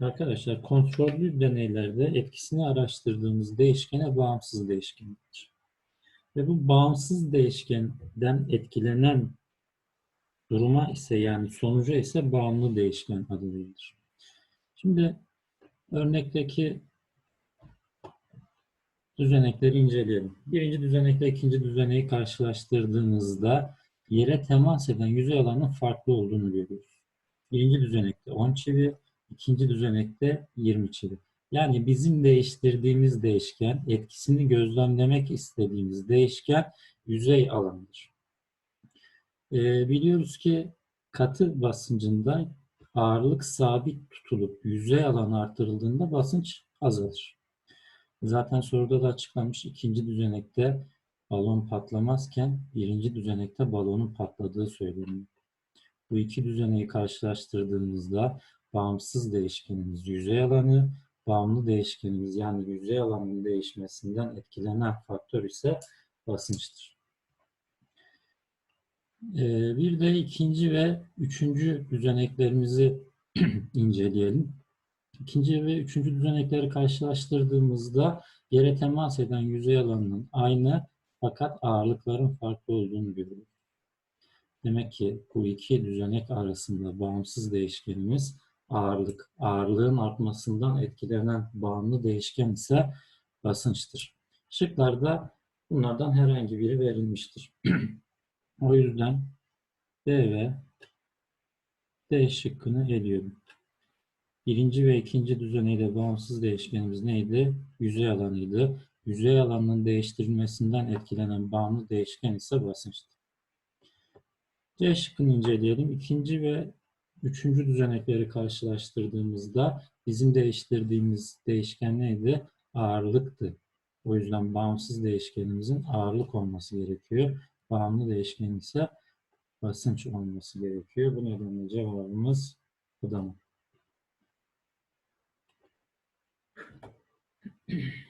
Arkadaşlar kontrollü deneylerde etkisini araştırdığımız değişkene bağımsız değişkendir. Ve bu bağımsız değişkenden etkilenen duruma ise yani sonuca ise bağımlı değişken adı verilir. Şimdi örnekteki düzenekleri inceleyelim. Birinci düzenekle ikinci düzeneği karşılaştırdığımızda yere temas eden yüzey alanının farklı olduğunu görüyoruz. Birinci düzenekte 10 çivi, ikinci düzenekte 20 çivi. Yani bizim değiştirdiğimiz değişken, etkisini gözlemlemek istediğimiz değişken yüzey alanıdır. Ee, biliyoruz ki katı basıncında ağırlık sabit tutulup yüzey alanı artırıldığında basınç azalır. Zaten soruda da açıklanmış ikinci düzenekte balon patlamazken birinci düzenekte balonun patladığı söyleniyor. Bu iki düzeneyi karşılaştırdığımızda bağımsız değişkenimiz yüzey alanı, bağımlı değişkenimiz yani yüzey alanının değişmesinden etkilenen faktör ise basınçtır. Ee, bir de ikinci ve üçüncü düzeneklerimizi inceleyelim. İkinci ve üçüncü düzenekleri karşılaştırdığımızda yere temas eden yüzey alanının aynı fakat ağırlıkların farklı olduğunu görüyoruz. Demek ki bu iki düzenek arasında bağımsız değişkenimiz ağırlık. Ağırlığın artmasından etkilenen bağımlı değişken ise basınçtır. Şıklarda bunlardan herhangi biri verilmiştir. o yüzden B ve D şıkkını eliyorum. Birinci ve ikinci düzeneyle bağımsız değişkenimiz neydi? Yüzey alanıydı. Yüzey alanının değiştirilmesinden etkilenen bağımlı değişken ise basınçtı. C şıkkını inceleyelim. İkinci ve üçüncü düzenekleri karşılaştırdığımızda bizim değiştirdiğimiz değişken neydi? Ağırlıktı. O yüzden bağımsız değişkenimizin ağırlık olması gerekiyor. Bağımlı değişken ise basınç olması gerekiyor. Bu nedenle cevabımız Adana.